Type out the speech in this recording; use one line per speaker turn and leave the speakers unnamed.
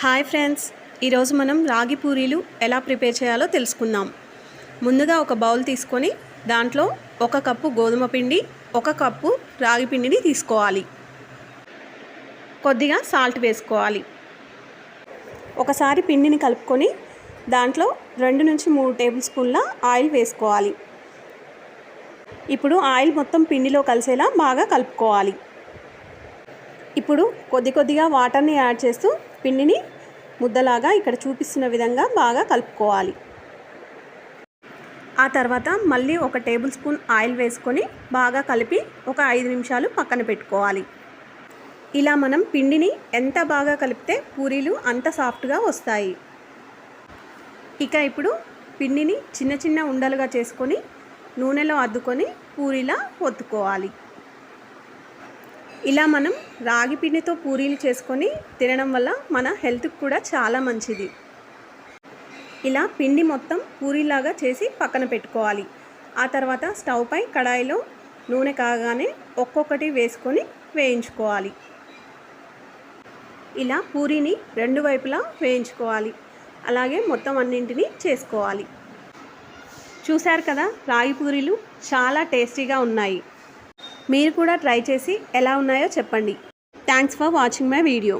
Hi friends ఈరోజు మనం రాగి పూరీలు ఎలా ప్రిపేర్ చేయాలో తెలుసుకుందాం. ముందుగా ఒక బౌల్ తీసుకొని దాంట్లో ఒక కప్పు గోధుమ పిండి ఒక కప్పు రాగి పిండిని తీసుకోవాలి. కొద్దిగా సాల్ట్ వేసుకోవాలి. ఒకసారి పిండిని కలుపుకొని దాంట్లో రెండు నుంచి మూడు టేబుల్ స్పూన్ల ఆయిల్ వేసుకోవాలి. ఇప్పుడు ఆయిల్ మొత్తం పిండిలో కలిసేలా బాగా కలుపుకోవాలి. ఇప్పుడు కొద్ది కొద్దిగా వాటర్ని యాడ్ చేస్తూ పిండిని ముద్దలాగా ఇక్కడ చూపిస్తున్న విధంగా బాగా కలుపుకోవాలి. ఆ తర్వాత మళ్ళీ ఒక టేబుల్ స్పూన్ ఆయిల్ వేసుకొని బాగా కలిపి ఒక ఐదు నిమిషాలు పక్కన పెట్టుకోవాలి. ఇలా మనం పిండిని ఎంత బాగా కలిపితే పూరీలు అంత సాఫ్ట్గా వస్తాయి. ఇక ఇప్పుడు పిండిని చిన్న చిన్న ఉండలుగా చేసుకొని నూనెలో అద్దుకొని పూరీలా ఒత్తుకోవాలి. ఇలా మనం రాగి పిండితో పూరీలు చేసుకొని తినడం వల్ల మన హెల్త్కి కూడా చాలా మంచిది. ఇలా పిండి మొత్తం పూరీలాగా చేసి పక్కన పెట్టుకోవాలి. ఆ తర్వాత స్టవ్ పై కడాయిలో నూనె కాగానే ఒక్కొక్కటి వేసుకొని వేయించుకోవాలి. ఇలా పూరీని రెండు వైపులా వేయించుకోవాలి. అలాగే మొత్తం అన్నింటినీ చేసుకోవాలి. చూశారు కదా రాగి పూరీలు చాలా టేస్టీగా ఉన్నాయి. మీరు కూడా ట్రై చేసి ఎలా ఉన్నాయో చెప్పండి. Thanks for watching my video